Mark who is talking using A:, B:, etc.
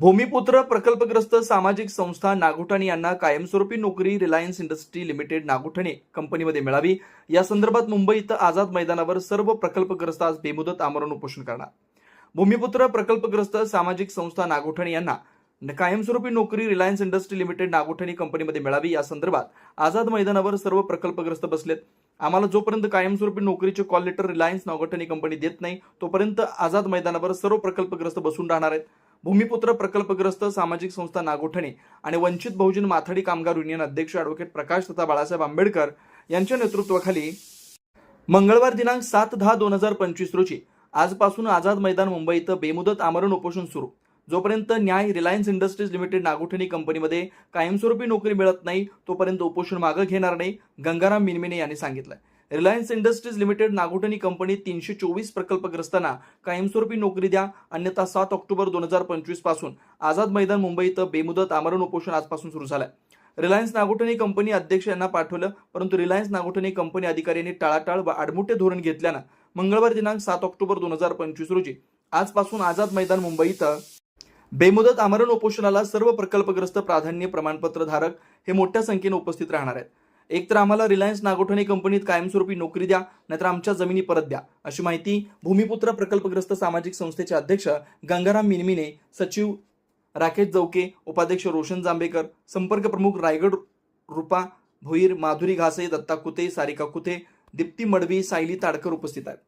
A: भूमिपुत्र प्रकल्पग्रस्त सामाजिक संस्था नागोठणे यांना कायमस्वरूपी नोकरी रिलायन्स इंडस्ट्री लिमिटेड नागोठणे कंपनीमध्ये मिळावी. या संदर्भात मुंबई इथं आझाद मैदानावर सर्व प्रकल्पग्रस्त आज बेमुदत आमरण उपोषण करणार. भूमिपुत्र प्रकल्पग्रस्त सामाजिक संस्था नागोठणे यांना कायमस्वरूपी नोकरी रिलायन्स इंडस्ट्री लिमिटेड नागोठणे कंपनीमध्ये मिळावी. या संदर्भात आझाद मैदानावर सर्व प्रकल्पग्रस्त बसलेत. आम्हाला जोपर्यंत कायमस्वरूपी नोकरीचे call letter Reliance Nagothane company देत नाही तोपर्यंत आझाद मैदानावर सर्व प्रकल्पग्रस्त बसून राहणार आहेत. भूमिपुत्र प्रकल्पग्रस्त सामाजिक संस्था नागोठणे आणि वंचित बहुजन माथाडी कामगार युनियन अध्यक्ष ॲडव्होकेट प्रकाश तथा बाळासाहेब आंबेडकर यांच्या नेतृत्वाखाली मंगळवार दिनांक सात दहा दोन हजार पंचवीस रोजी आजपासून आझाद मैदान मुंबई इथं बेमुदत आमरण उपोषण सुरू. जोपर्यंत न्याय रिलायन्स इंडस्ट्रीज लिमिटेड नागोठणी कंपनीमध्ये कायमस्वरूपी नोकरी मिळत नाही तोपर्यंत उपोषण मागं घेणार नाही गंगाराम मिनमिने यांनी सांगितलं Reliance Industries Limited Nagothane company तीनशे चोवीस प्रकल्पग्रस्तांना कायमस्वरूपी नोकरी द्या अन्यथा सात ऑक्टोबर दोन हजार पंचवीसपासून आझाद मैदान मुंबई इथं बेमुदत आमरण उपोषण आजपासून सुरू झालंय. रिलायन्स नागोठणी कंपनी अध्यक्ष यांना पाठवलं परंतु रिलायन्स नागोठणी कंपनी अधिकाऱ्यांनी टाळाटाळ व आडमुठे धोरण घेतल्यानं मंगळवार दिनांक सात ऑक्टोबर दोन हजार पंचवीस रोजी आजपासून आझाद मैदान मुंबई इथं बेमुदत आमरण उपोषणाला सर्व प्रकल्पग्रस्त प्राधान्य प्रमाणपत्र धारक हे मोठ्या संख्येने उपस्थित राहणार आहेत. एकतर आम्हाला रिलायन्स नागोठणे कंपनीत कायमस्वरूपी नोकरी द्या नाहीतर आमच्या जमिनी परत द्या. अशी माहिती भूमिपुत्र प्रकल्पग्रस्त सामाजिक संस्थेचे अध्यक्ष गंगाराम मिनमिने सचिव राकेश जवके उपाध्यक्ष रोशन जांभेकर संपर्क प्रमुख रायगड रुपा भोईर माधुरी घासे दत्ता कुते सारिका कुते दीप्ती मडवी सायली ताडकर उपस्थित आहेत.